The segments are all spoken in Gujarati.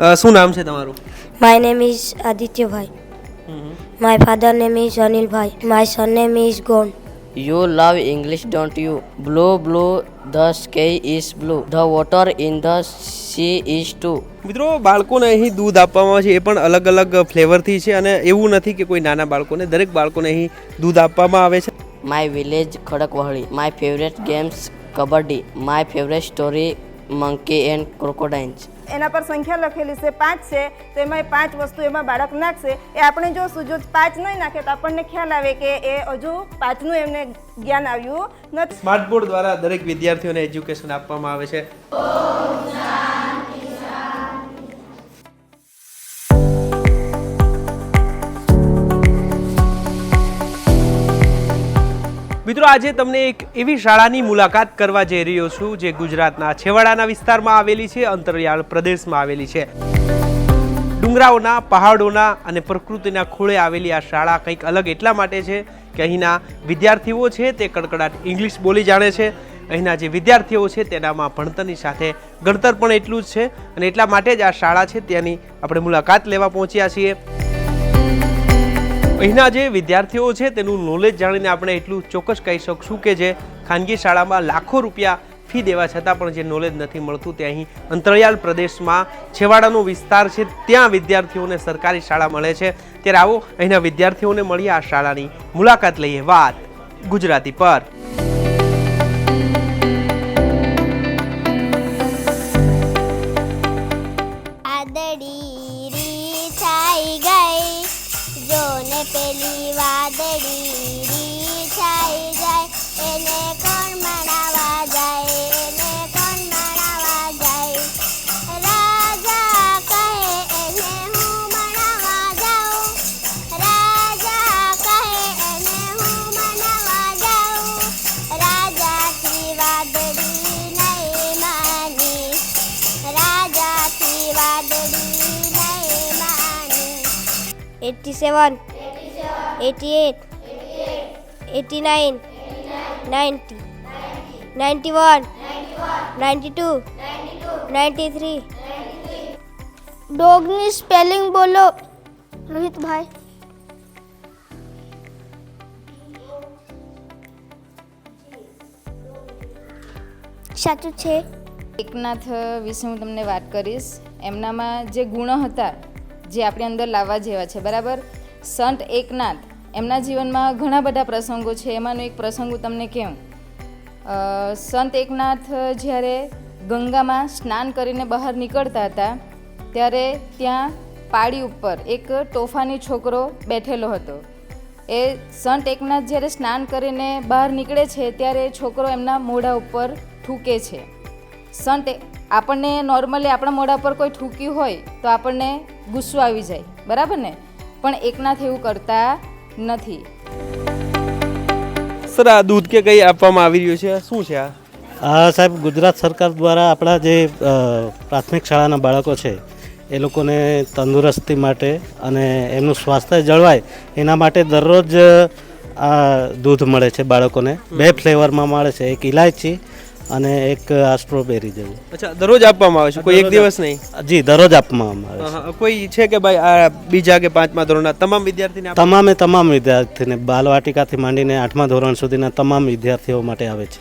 અ, શું નામ છે તમારું My name is Aditya Bhai. My father name is Anil Bhai. My son name is Gon. You love English, don't you? Blue, blue, the sky is blue. The water in the sea is too. મિત્રો બાળકોને અહીં દૂધ આપવામાં આવે છે એ પણ અલગ અલગ ફ્લેવરથી છે અને એવું નથી કે કોઈ નાના બાળકોને દરેક બાળકોને અહીં દૂધ આપવામાં આવે છે My village, Khadakvahali. My favorite games, Kabaddi. My favorite story, Monkey and Crocodiles. એના પર સંખ્યા લખેલી છે, પાંચ છે, તો એમાં પાંચ વસ્તુ એમાં બાળક નાખશે. એ આપણે જોશું જો પાંચ નહીં નાખે તો આપણને ખ્યાલ આવે કે એ હજુ પાંચનું એમને જ્ઞાન આવ્યું નથી. સ્માર્ટ બોર્ડ દ્વારા દરેક વિદ્યાર્થીઓને એજ્યુકેશન આપવામાં આવે છે. મિત્રો, આજે તમને એક એવી શાળાની મુલાકાત કરવા જઈ રહ્યો છું જે ગુજરાતના છેવાડાના વિસ્તારમાં આવેલી છે, અંતરિયાળ પ્રદેશમાં આવેલી છે. ડુંગરાઓના, પહાડોના અને પ્રકૃતિના ખોળે આવેલી આ શાળા કંઈક અલગ એટલા માટે છે કે અહીંના વિદ્યાર્થીઓ છે તે કડકડાટ ઇંગ્લિશ બોલી જાણે છે. અહીંના જે વિદ્યાર્થીઓ છે તેનામાં ભણતરની સાથે ગણતર પણ એટલું જ છે અને એટલા માટે જ આ શાળા છે, ત્યાંની આપણે મુલાકાત લેવા પહોંચ્યા છીએ. અહીંના જે વિદ્યાર્થીઓ છે, તેનું નોલેજ જાણીને આપણે એટલું ચોક્કસ કહી શકશું કે જે ખાનગી શાળામાં લાખો રૂપિયા ફી દેવા છતાં પણ જે નોલેજ નથી મળતું, તે અહીં અંતરિયાળ પ્રદેશમાં છેવાડાનો વિસ્તાર છે, ત્યાં વિદ્યાર્થીઓને સરકારી શાળા મળે છે. ત્યારે આવો અહીંના વિદ્યાર્થીઓને મળીએ આ શાળાની મુલાકાત લઈએ. વાત ગુજરાતી પર. 87, 88, 89, 90, 91, 92, 93. ડોગની સ્પેલિંગ બોલો રોહિતભાઈ સાચું છે એકનાથ વિશે હું તમને વાત કરીશ. એમનામાં જે ગુણો હતા જે આપણી અંદર લાવવા જેવા છે, બરાબર? સંત એકનાથ, એમના જીવનમાં ઘણા બધા પ્રસંગો છે. એમાંનો એક પ્રસંગ હું તમને કહું. સંત એકનાથ જ્યારે ગંગામાં સ્નાન કરીને બહાર નીકળતા હતા, ત્યારે ત્યાં પાડી ઉપર એક તોફાની છોકરો બેઠેલો હતો. એ સંત એકનાથ જ્યારે સ્નાન કરીને બહાર નીકળે છે, ત્યારે છોકરો એમના મોઢા ઉપર થૂકે છે. સંત આપણને નોર્મલી આપણા મોઢા પર કોઈ થૂક્યું હોય, તો આપણને ગુસ્સો આવી જાય. બરાબર ને? પણ એકનાથ એવું કરતા નથી. સર આ દૂધ કે કંઈ આપવામાં આવી રહ્યું છે? શું છે આ? આ સાહેબ ગુજરાત સરકાર દ્વારા આપણા જે પ્રાથમિક શાળાના બાળકો છે એ લોકોને તંદુરસ્તી માટે અને એમનું સ્વાસ્થ્ય જળવાય એના માટે દરરોજ આ દૂધ મળે છે બાળકોને. બે ફ્લેવરમાં મળે છે એક ઇલાયચી અને એક આ સ્ટ્રોબેરી જેવું. અચ્છા દરરોજ આપવામાં આવે છે? કોઈ એક દિવસ નહીં? જી દરરોજ આપવામાં આવે છે. કોઈ છે કે ભાઈ આ બીજા કે પાંચમા ધોરણના તમામ વિદ્યાર્થીને તમામે તમામ વિદ્યાર્થીને બાલવાટિકાથી માંડીને આઠમા ધોરણ સુધીના તમામ વિદ્યાર્થીઓ માટે આવે છે.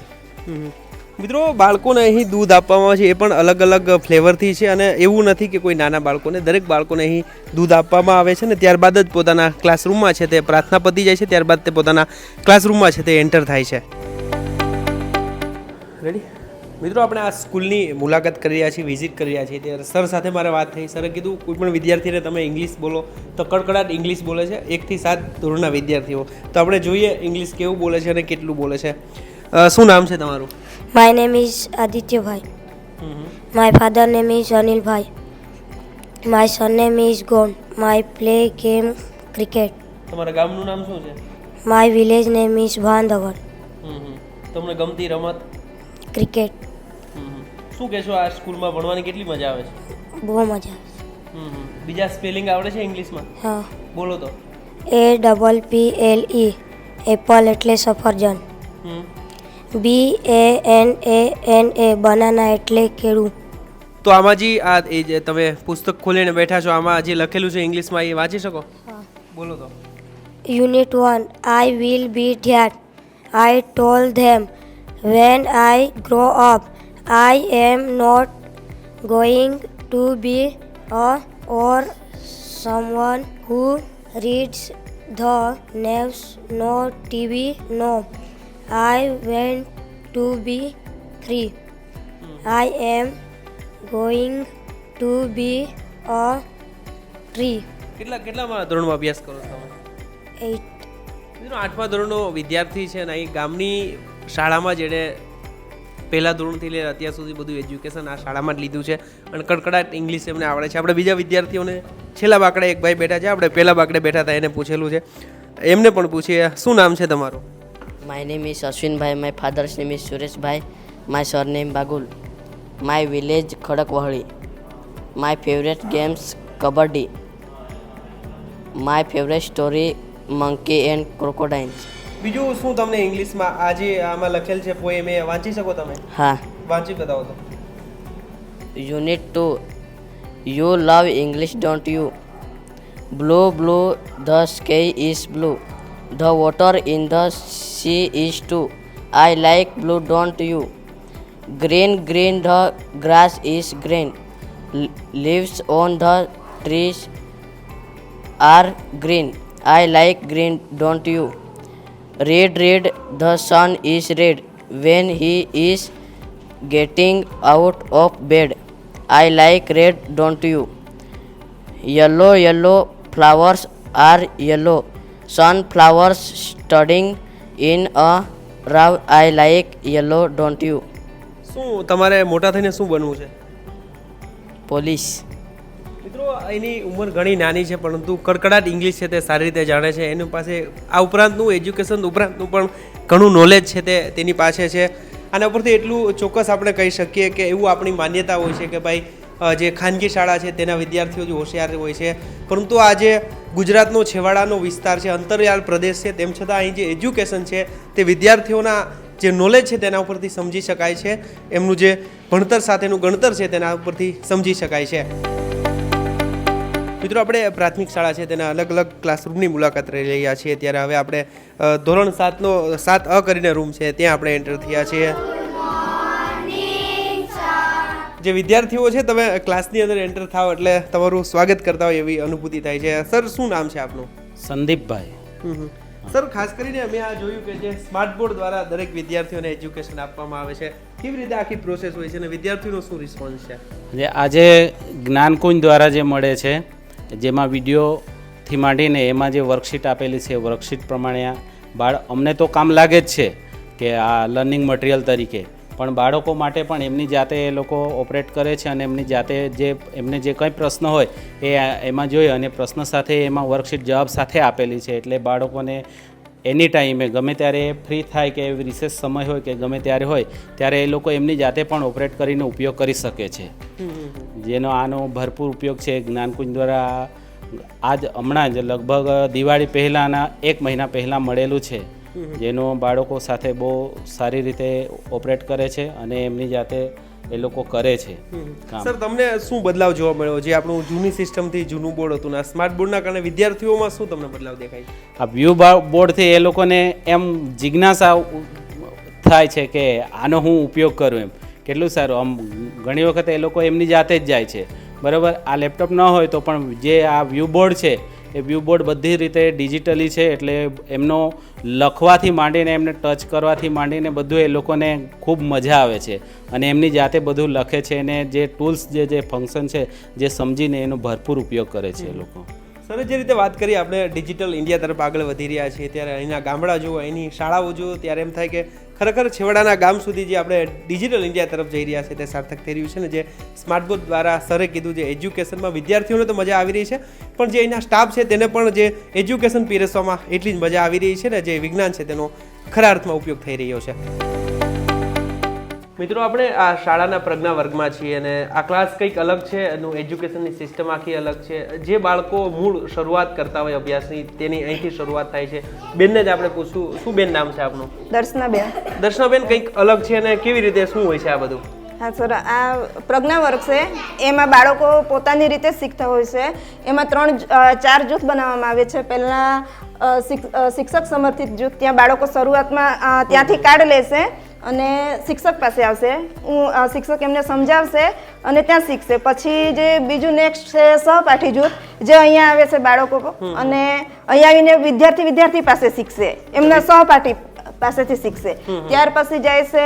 મિત્રો બાળકોને અહીં દૂધ આપવામાં આવે છે એ પણ અલગ અલગ ફ્લેવરથી છે અને એવું નથી કે કોઈ નાના બાળકોને દરેક બાળકોને અહીં દૂધ આપવામાં આવે છે ને ત્યારબાદ જ પોતાના ક્લાસરૂમમાં છે તે પ્રાર્થના પતી જાય છે ત્યારબાદ તે પોતાના ક્લાસરૂમમાં છે તે એન્ટર થાય છે. રેડી મિત્રો આપણે આ સ્કૂલની મુલાકાત કરી રહ્યા છીએ વિઝિટ કરી રહ્યા છીએ. ત્યારે સર સાથે મારે વાત થઈ. સરે કીધું કોઈ પણ વિદ્યાર્થીને તમે ઇંગ્લિશ બોલો. તો કડકડાટ ઇંગ્લિશ બોલે છે એકથી સાત ધોરણના વિદ્યાર્થીઓ. તો આપણે જોઈએ ઇંગ્લિશ કેવું બોલે છે અને કેટલું બોલે છે. શું નામ છે તમારું? My name is Adityabhai my father name is Anilbhai my son name is gone my play game cricket. તમારા ગામનું નામ શું છે? My village name is Bandhagar. તમને ગમતી રમત? Cricket. શું કહેશો આ સ્કૂલમાં ભણવાની કેટલી મજા આવે છે? બહુ મજા આવે બીજા સ્પેલિંગ આવડે છે ઇંગ્લિશમાં? હા. બોલો તો. A double P L E apple એટલે સફરજન. હમ. B A N A N A banana એટલે કેળું તો આમાં જી આ એ જે તમે પુસ્તક ખોલીને બેઠા છો આમાં જે લખેલું છે ઇંગ્લિશમાં એ વાંચી શકો? બોલો તો. Unit 1 I will be dad. I told them when I grow up, I am not going to be a or someone who reads the news, no TV, no. I want to be free. I am going to be a tree. કેટલા કેટલામાં ધોરણમાં અભ્યાસ કરો તમે. મિત્રો આઠમા ધોરણનો વિદ્યાર્થી છે અને અહીં ગામની શાળામાં જેણે પહેલા ધોરણથી લઈને અત્યાર સુધી બધું એજ્યુકેશન આ શાળામાં જ લીધું છે અને કડકડાટ ઇંગ્લિશ એમને આવડે છે આપણે બીજા વિદ્યાર્થીઓને છેલ્લા બાકડે એક ભાઈ બેઠા છે આપણે પહેલા બાકડે બેઠા હતા એને પૂછેલું છે એમને પણ પૂછીએ શું નામ છે તમારું name is Ashwin Bhai. My father's name is Suresh Bhai. My surname Bagul. My village Khadakwahali. My favorite games Kabaddi. My favorite story Monkey and Crocodiles. બીજું શું તમને ઇંગ્લિશમાં આજે આમાં લખેલ છે પોએમ એ વાંચી શકો તમે Ha. વાંચી બતાવો તો 2. You love English, don't you? Blue, blue, the sky is blue. The water in the sea is too. I like blue, don't you? Green, green, the grass is green. L- leaves on the trees are green. I like green, don't you? Red, red, the sun is red when he is getting out of bed. I like red, don't you? Yellow, yellow, flowers are yellow. Sunflowers studying in a row. I like yellow, don't you? શું તમારે મોટા થઈને શું બનવું છે Police. એની ઉંમર ઘણી નાની છે, પરંતુ કડકડાટ ઇંગ્લિશ છે તે સારી રીતે જાણે છે. એની પાસે આ ઉપરાંતનું એજ્યુકેશન ઉપરાંતનું પણ ઘણું નોલેજ છે તે તેની પાસે છે. આના ઉપરથી એટલું ચોક્કસ આપણે કહી શકીએ કે એવું આપણી માન્યતા હોય છે કે ભાઈ જે ખાનગી શાળા છે તેના વિદ્યાર્થીઓ જે હોશિયાર હોય છે. પરંતુ આ જે ગુજરાતનો છેવાડાનો વિસ્તાર છે, અંતરિયાળ પ્રદેશ છે, તેમ છતાં અહીં જે એજ્યુકેશન છે તે વિદ્યાર્થીઓના જે નોલેજ છે તેના ઉપરથી સમજી શકાય છે. એમનું જે ભણતર સાથેનું ગણતર છે તેના ઉપરથી સમજી શકાય છે. મિત્રો આપણે પ્રાથમિક શાળા છે તેના અલગ અલગ ક્લાસરૂમની મુલાકાત લઈ રહ્યા છીએ. ત્યારે હવે આપણે ધોરણ સાતનો સાત અ કરીને રૂમ છે ત્યાં આપણે એન્ટર થયા છીએ. જે વિદ્યાર્થીઓ છે તમે ક્લાસની અંદર એન્ટર થાવ એટલે તમારું સ્વાગત કરતા હોય એવી અનુભૂતિ થાય છે. સર શું નામ છે આપનું? સંદીપભાઈ. સર ખાસ કરીને અમે આ જોયું કે જે સ્માર્ટ બોર્ડ દ્વારા દરેક વિદ્યાર્થીઓને એજ્યુકેશન આપવામાં આવે છે. કેવી રીતે આખી પ્રોસેસ હોય છે અને વિદ્યાર્થીઓનો શું રિસ્પોન્સ છે? જે આજે જ્ઞાનકુંજ દ્વારા જે મળે છે જેમાં વિડીયોથી માંડીને એમાં જે વર્કશીટ આપેલી છે વર્કશીટ પ્રમાણે આ બાળ, અમને તો કામ લાગે જ છે કે આ લર્નિંગ મટીરિયલ તરીકે. પણ બાળકો માટે પણ એમની જાતે એ લોકો ઓપરેટ કરે છે અને એમની જાતે જે, એમને જે કંઈ પ્રશ્ન હોય એ એમાં જોઈ અને પ્રશ્ન સાથે એમાં વર્કશીટ જવાબ સાથે આપેલી છે. એટલે બાળકોને એની ટાઈમે ગમે ત્યારે ફ્રી થાય કે રિસેસ સમય હોય કે ગમે ત્યારે હોય ત્યારે એ લોકો એમની જાતે પણ ઓપરેટ કરીને ઉપયોગ કરી શકે છે. જેનો આનો ભરપૂર ઉપયોગ છે જ્ઞાનકુંજ દ્વારા આજ હમણાં જ લગભગ દિવાળી પહેલાંના એક મહિના પહેલાં મળેલું છે. જેનો બાળકો સાથે બહુ સારી રીતે ઓપરેટ કરે છે અને એમની જાતે એ લોકો કરે છે. સર તમને શું બદલાવ જોવા મળ્યો? જે આપણું જૂની સિસ્ટમથી જૂનું બોર્ડ હતું ને સ્માર્ટ બોર્ડના કારણે વિદ્યાર્થીઓમાં શું તમને બદલાવ દેખાય? આ વ્યૂ બોર્ડથી એ લોકોને એમ જિજ્ઞાસા થાય છે કે આનો હું ઉપયોગ કરું એમ. કેટલું સારું આમ ઘણી વખત એ લોકો એમની જાતે જ જાય છે. બરાબર? આ લેપટોપ ન હોય તો પણ જે આ વ્યૂ બોર્ડ છે એ વ્યૂ બોર્ડ બધી રીતે ડિજિટલી છે એટલે એમનો લખવાથી માંડીને, એમને ટચ કરવાથી માંડીને બધું એ લોકોને ખૂબ મજા આવે છે. અને એમની જાતે બધું લખે છે અને જે ટૂલ્સ જે જે ફંક્શન છે જે સમજીને એનો ભરપૂર ઉપયોગ કરે છે એ લોકો. સર, જે રીતે વાત કરી આપણે ડિજિટલ ઇન્ડિયા તરફ આગળ વધી રહ્યા છીએ, ત્યારે અહીંના ગામડા જુઓ, અહીંની શાળાઓ જુઓ, ત્યારે એમ થાય કે ખરેખર છેવાડાના ગામ સુધી જે આપણે ડિજિટલ ઇન્ડિયા તરફ જઈ રહ્યા છે તે સાર્થક થઈ રહ્યું છે ને જે સ્માર્ટ બોર્ડ દ્વારા સરે કીધું જે એજ્યુકેશનમાં વિદ્યાર્થીઓને તો મજા આવી રહી છે, પણ જે અહીંના સ્ટાફ છે તેને પણ જે એજ્યુકેશન પીરસવામાં એટલી જ મજા આવી રહી છે ને જે વિજ્ઞાન છે તેનો ખરા અર્થમાં ઉપયોગ થઈ રહ્યો છે. મિત્રો આપણે આ શાળાના પ્રજ્ઞા વર્ગમાં છીએ અને આ ક્લાસ કંઈક અલગ છે એનું એજ્યુકેશનની સિસ્ટમ આખી અલગ છે. જે બાળકો મૂળ શરૂઆત કરતા હોય અભ્યાસની તેની અહીંથી શરૂઆત થાય છે. બેનને જ આપણે પૂછશું શું બેન નામ છે આપનું? દર્શનાબેન. દર્શનાબેન કંઈક અલગ છે અને કેવી રીતે શું હોય છે આ બધું? હા સર આ પ્રજ્ઞા વર્ગ છે. એમાં બાળકો પોતાની રીતે શીખતા હોય છે. એમાં ત્રણ ચાર જૂથ બનાવવામાં આવે છે. પહેલાં શિક્ષક સમર્થિત જૂથ ત્યાં બાળકો શરૂઆતમાં ત્યાંથી કાર્ડ લેશે અને શિક્ષક પાસે આવશે. હું શિક્ષક એમને સમજાવશે અને ત્યાં શીખશે. પછી જે બીજું નેક્સ્ટ છે સહપાઠી જૂથ જે અહીંયા આવે છે બાળકો અને અહીંયા આવીને વિદ્યાર્થી વિદ્યાર્થી પાસે શીખશે. એમના સહપાઠી પાસેથી શીખશે. ત્યાર પછી જાય છે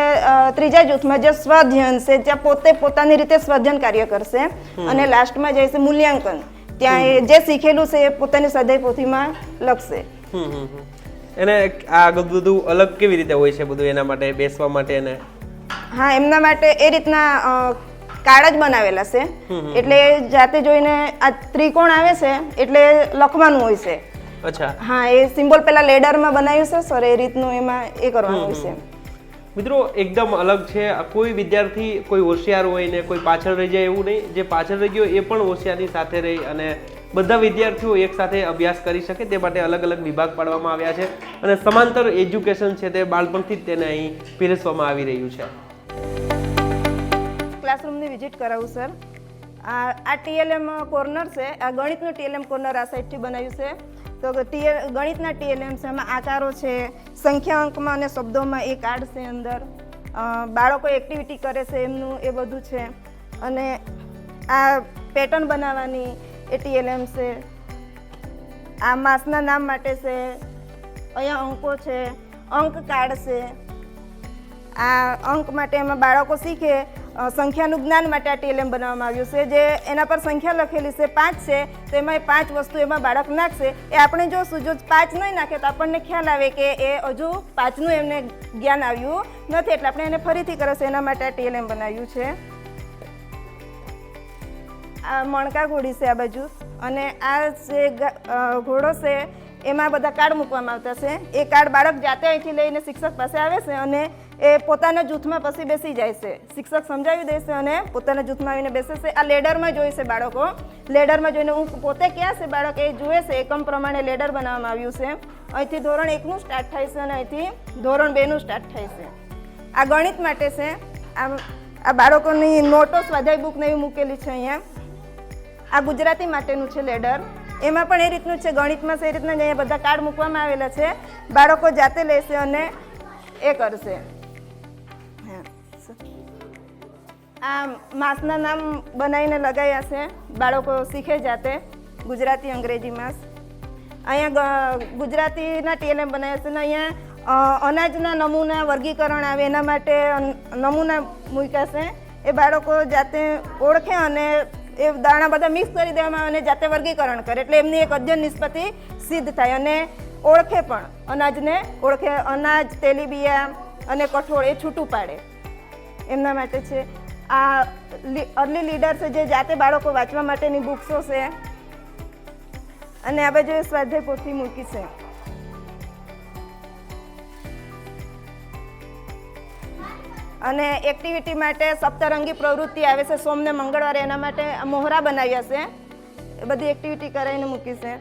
ત્રીજા જૂથમાં જે સ્વાધ્યન છે ત્યાં પોતે પોતાની રીતે સ્વાધ્યન કાર્ય કરશે અને લાસ્ટમાં જાય છે મૂલ્યાંકન. ત્યાં એ જે શીખેલું છે એ પોતાની સ્વાધ્યાય પોથીમાં લખશે. એને આ બધું અલગ કેવી રીતે હોય છે બધું એના માટે બેસવા માટે ને હા એમના માટે એ રીતના કાર્ડ જ બનાવેલા છે. એટલે જાતે જોઈને આ ત્રિકોણ આવે છે એટલે લખવાનું હોય છે. અચ્છા. હા એ સિમ્બોલ પેલા લેડરમાં બનાવ્યું છે સર એ રીતનું એમાં એ કરવાનું હોય છે. મિત્રો એકદમ અલગ છે. કોઈ વિદ્યાર્થી કોઈ હોશિયાર હોય ને કોઈ પાછળ રહી જાય એવું નહીં. જે પાછળ રહી ગયો એ પણ હોશિયારી સાથે રહી અને બધા વિદ્યાર્થીઓ એક સાથે અભ્યાસ કરી શકે તે માટે અલગ અલગ વિભાગ પાડવામાં આવ્યા છે અને સમાંતર એજ્યુકેશન છે તે બાળપણથી જ તેને અહીં પીરસવામાં આવી રહ્યું છે. ક્લાસરૂમની વિઝિટ કરાવું સર આ આ ટીએલએમ કોર્નર છે, આ ગણિતનું ટીએલએમ કોર્નર આ સાઈડથી બનાવ્યું છે. તો ગણિતના ટીએલએમ છે, એમાં આકારો છે સંખ્યા અંકમાં અને શબ્દોમાં એ કાર્ડ છે અંદર. બાળકો એક્ટિવિટી કરે છે, એમનું એ બધું છે. અને આ પેટર્ન બનાવવાની એ ટીએલએમ છે. આ માસના નામ માટે છે. અહીંયા અંકો છે. અંક કાર્ડ છે. આ અંક માટે એમાં બાળકો શીખે. સંખ્યાનું જ્ઞાન માટે આ ટીએલએમ બનાવવામાં આવ્યું છે. જે એના પર સંખ્યા લખેલી છે, પાંચ છે. તો એમાં એ પાંચ વસ્તુ એમાં બાળક નાખશે. એ આપણે જોશું જો પાંચ નહીં નાખે તો આપણને ખ્યાલ આવે કે એ હજુ પાંચનું એમને જ્ઞાન આવ્યું નથી. એટલે આપણે એને ફરીથી કરશે. એના માટે આ ટીએલએમ બનાવ્યું છે. આ મણકા ઘોડી છે આ બાજુ. અને આ જે ઘોડો છે, એમાં બધા કાર્ડ મૂકવામાં આવતા છે. એ કાર્ડ બાળક જાતે અહીંથી લઈને શિક્ષક પાસે આવે છે અને એ પોતાના જૂથમાં પછી બેસી જાય છે. શિક્ષક સમજાવી દેશે અને પોતાના જૂથમાં આવીને બેસે છે. આ લેડરમાં જોઈ છે બાળકો. લેડરમાં જોઈને હું પોતે ક્યાં છે બાળક એ જુએ છે. એકમ પ્રમાણે લેડર બનાવવામાં આવ્યું છે. અહીંથી ધોરણ એકનું સ્ટાર્ટ થાય છે અને અહીંથી ધોરણ બેનું સ્ટાર્ટ થાય છે. આ ગણિત માટે છે. આ આ બાળકોની નોટો સ્વાધ્યાય બુક ને એવી મૂકેલી છે અહીંયા. આ ગુજરાતી માટેનું છે લેડર. એમાં પણ એ રીતનું છે, ગણિતમાં એ રીતના અહીંયા બધા કાર્ડ મૂકવામાં આવેલા છે. બાળકો જાતે લેશે અને એ કરશે. આ માસના નામ બનાવીને લગાવ્યા છે. બાળકો શીખે જાતે. ગુજરાતી, અંગ્રેજી માસ. અહીંયા ગુજરાતીના ટીએલએમ બનાવ્યા છે ને અહીંયા અનાજના નમૂના વર્ગીકરણ આવે, એના માટે નમૂના મૂક્યા એ બાળકો જાતે ઓળખે અને એ દાણા બધા મિક્સ કરી દેવામાં અને જાતે વર્ગીકરણ કરે. એટલે એમની એક અધ્યયન નિષ્પત્તિ સિદ્ધ થાય અને ઓળખે પણ. અનાજને ઓળખે. અનાજ, તેલીબિયા અને કઠોળ એ છૂટું પાડે. એમના માટે છે. આ અર્લી લીડર્સ જે જાતે બાળકો વાંચવા માટેની બુક્સો છે. અને આ બાજુ સ્વાધ્યાય પોથી મૂકી છે. અને એક્ટિવિટી માટે સપ્તરંગી પ્રવૃત્તિ આવે છે. સોમને મંગળવારે એના માટે મોહરા બનાવ્યા છે. એ બધી એક્ટિવિટી કરાવીને મૂકી છે.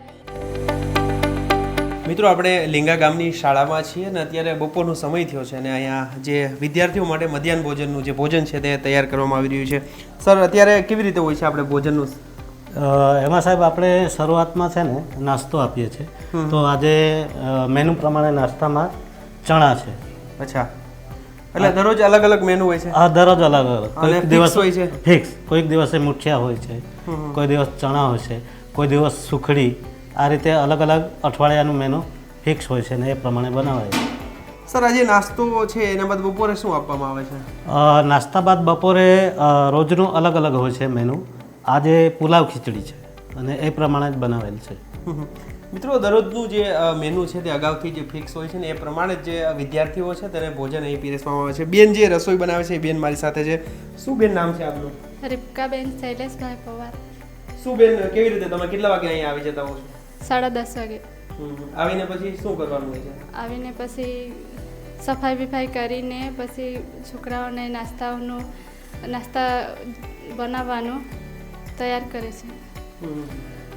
મિત્રો આપણે લીંગા ગામની શાળામાં છીએ અને અત્યારે બપોરનો સમય થયો છે અને અહીંયા જે વિદ્યાર્થીઓ માટે મધ્યાહન ભોજનનું જે ભોજન છે તે તૈયાર કરવામાં આવી રહ્યું છે. સર અત્યારે કેવી રીતે હોય છે આપણે ભોજનનું? એમાં સાહેબ આપણે શરૂઆતમાં છે ને નાસ્તો આપીએ છીએ. તો આજે મેનુ પ્રમાણે નાસ્તામાં ચણા છે. અચ્છા. એટલે દરરોજ અલગ અલગ મેનુ હોય છે? આ દરરોજ અલગ અલગ. કોઈક દિવસ હોય છે? ફિક્સ કોઈક દિવસે મુઠિયા હોય છે. કોઈ દિવસ ચણા હોય છે. કોઈ દિવસ સુખડી. આ રીતે અલગ અલગ અઠવાડિયાનું મેનુ ફિક્સ હોય છે ને એ પ્રમાણે બનાવાય છે. સર આજે નાસ્તો છે એના બાદ બપોરે શું આપવામાં આવે છે? નાસ્તા બાદ બપોરે રોજનું અલગ અલગ હોય છે મેનુ આજે પુલાવ ખીચડી છે અને એ પ્રમાણે જ બનાવેલ છે. મિત્રો દરરોજનું જે મેનુ છે તે અગાઉથી જે ફિક્સ હોય છે ને એ પ્રમાણે જ વિદ્યાર્થીઓ છે તેને ભોજન અહીં પીરસવામાં આવે છે. બેન જે રસોઈ બનાવે છે એ બેન મારી સાથે છે. શું બેન નામ છે આપનું? રીપકાબેન શૈલેષભાઈ પવાર. શું બેન કેવી રીતે તમે કેટલા વાગે અહીં આવી જતા હો છો? સાડા દસ વાગે. આવીને પછી શું કરવાનું હોય છે? આવીને પછી સફાઈ બિફાઈ કરીને પછી છોકરાઓને નાસ્તાઓનું નાસ્તા બનાવવાનું તૈયાર કરે છે.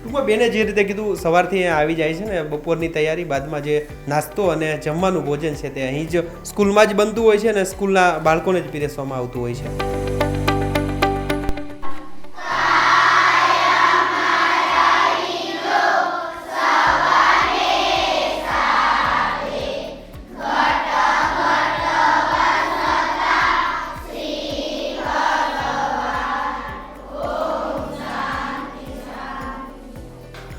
ટૂંકમાં બેને જે રીતે કીધું, સવારથી આવી જાય છે ને, બપોરની તૈયારી, બાદમાં જે નાસ્તો અને જમવાનું ભોજન છે તે અહીં જ સ્કૂલમાં જ બનતું હોય છે અને સ્કૂલના બાળકોને જ પીરસવામાં આવતું હોય છે.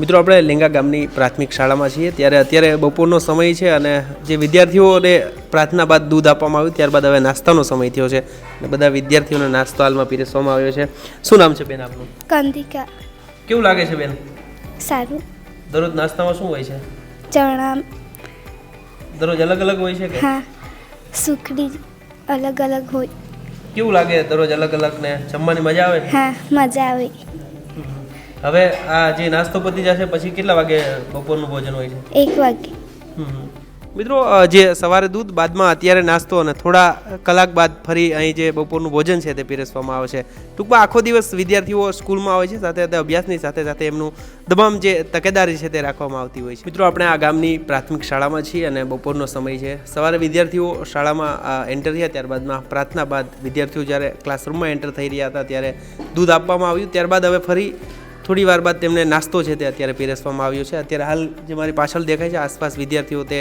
મિત્રો આપણે લેંગા ગામની પ્રાથમિક શાળામાં છીએ. ત્યારે અત્યારે બપોરનો સમય છે અને જે વિદ્યાર્થીઓને પ્રાર્થના બાદ દૂધ આપવામાં આવ્યું ત્યારબાદ હવે નાસ્તાનો સમય થયો છે અને બધા વિદ્યાર્થીઓને નાસ્તો હાલમાં પીરસવામાં આવ્યો છે. શું નામ છે બેન આપનું? કંદિકા. કેવું લાગે છે બેન? સારું. દરરોજ નાસ્તામાં શું હોય છે? ચણા. દરરોજ અલગ અલગ હોય છે કે? હા. સુખડી અલગ અલગ હોય. કેવું લાગે દરરોજ અલગ અલગ ને? જમવાની મજા આવે? હા મજા આવે. હવે આ જે નાસ્તો પતી જશે પછી કેટલા વાગે બપોરનું ભોજન હોય છે? એક વાગે. મિત્રો જે સવારે દૂધ બાદમાં અત્યારે નાસ્તો અને થોડા કલાક બાદ ફરી અહીં જે બપોરનું ભોજન છે તે પીરસવામાં આવે છે. ટૂંકમાં આખો દિવસ વિદ્યાર્થીઓ સ્કૂલમાં હોય છે સાથે સાથે અભ્યાસની સાથે સાથે એમનું તમામ જે તકેદારી છે તે રાખવામાં આવતી હોય છે. મિત્રો આપણે આ ગામની પ્રાથમિક શાળામાં છીએ અને બપોરનો સમય છે. સવારે વિદ્યાર્થીઓ શાળામાં એન્ટર થયા ત્યારબાદમાં પ્રાર્થના બાદ વિદ્યાર્થીઓ જ્યારે ક્લાસરૂમમાં એન્ટર થઈ રહ્યા હતા ત્યારે દૂધ આપવામાં આવ્યું. ત્યારબાદ હવે ફરી થોડી વાર બાદ તેમને નાસ્તો છે તે અત્યારે પીરસવામાં આવ્યો છે. અત્યારે હાલ જે મારી પાછળ દેખાય છે આસપાસ વિદ્યાર્થીઓ તે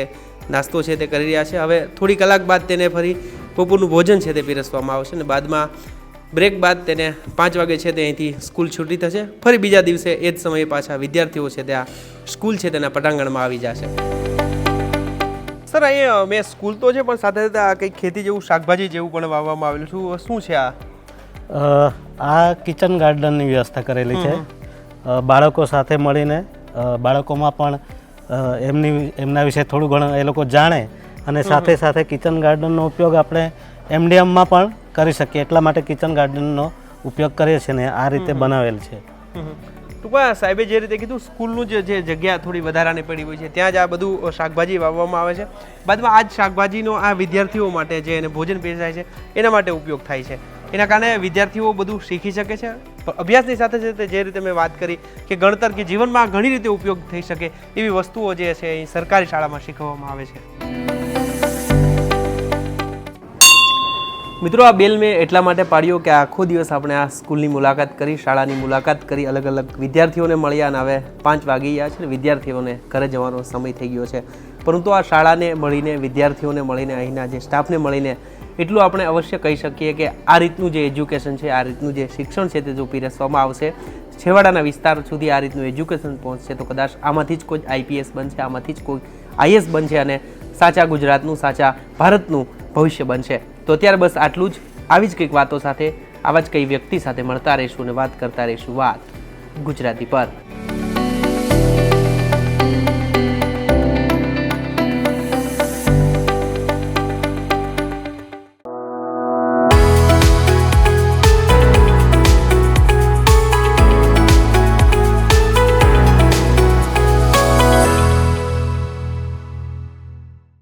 નાસ્તો છે તે કરી રહ્યા છે. હવે થોડી કલાક બાદ તેને ફરી બપોરનું ભોજન છે તે પીરસવામાં આવશે અને બાદમાં બ્રેક બાદ તેને પાંચ વાગે છે તે અહીંથી સ્કૂલ છૂટી થશે. ફરી બીજા દિવસે એ જ સમયે પાછા વિદ્યાર્થીઓ છે તે આ સ્કૂલ છે તેના પટાંગણમાં આવી જશે. સર અહીંયા મેં સ્કૂલ તો છે પણ સાથે સાથે આ કંઈક ખેતી જેવું શાકભાજી જેવું પણ વાવવામાં આવેલું છું. શું છે આ? આ કિચન ગાર્ડનની વ્યવસ્થા કરેલી છે. બાળકો સાથે મળીને બાળકોમાં પણ એમની એમના વિશે થોડું ઘણું એ લોકો જાણે અને સાથે સાથે કિચન ગાર્ડનનો ઉપયોગ આપણે એમડીએમમાં પણ કરી શકીએ. એટલા માટે કિચન ગાર્ડનનો ઉપયોગ કરીએ છીએ ને આ રીતે બનાવેલ છે. ટૂંકમાં સાહેબે જે રીતે કીધું સ્કૂલનું જે જે જગ્યા થોડી વધારાની પડી હોય છે ત્યાં જ આ બધું શાકભાજી વાવવામાં આવે છે. બાદમાં આ જ શાકભાજીનો આ વિદ્યાર્થીઓ માટે જે એને ભોજન પીરસાય છે એના માટે ઉપયોગ થાય છે. એના કારણે વિદ્યાર્થીઓ બધું શીખી શકે છે? અભ્યાસની સાથે સાથે જે રીતે મેં વાત કરી કે ગણતર કે જીવનમાં ઘણી રીતે ઉપયોગ થઈ શકે એવી વસ્તુઓ જે છે એ સરકારી શાળામાં શીખવવામાં આવે છે. મિત્રો, આ બેલ મેં એટલા માટે પાડ્યો કે આખો દિવસ આપણે આ સ્કૂલની મુલાકાત કરી, શાળાની મુલાકાત કરી અલગ અલગ વિદ્યાર્થીઓને મળ્યા અને હવે પાંચ વાગી ગયા છે વિદ્યાર્થીઓને ઘરે જવાનો સમય થઈ ગયો છે. પરંતુ આ શાળાને મળીને, વિદ્યાર્થીઓને મળીને, અહીંના જે સ્ટાફને મળીને એટલું આપણે અવશ્ય કહી શકીએ કે આ રીતનું જે એજ્યુકેશન છે, આ રીતનું જે શિક્ષણ છે તે જો પીરસવામાં આવશે, છેવાડાના વિસ્તાર સુધી આ રીતનું એજ્યુકેશન પહોંચશે, તો કદાચ આમાંથી જ કોઈ આઈપીએસ બનશે, આમાંથી જ કોઈ આઈએસ બનશે અને સાચા ગુજરાતનું, સાચા ભારતનું ભવિષ્ય બનશે. તો અત્યારે બસ આટલું જ. આવી જ કંઈક વાતો સાથે, આવા જ કંઈ વ્યક્તિ સાથે મળતા રહીશું અને વાત કરતા રહીશું વાત ગુજરાતી પર.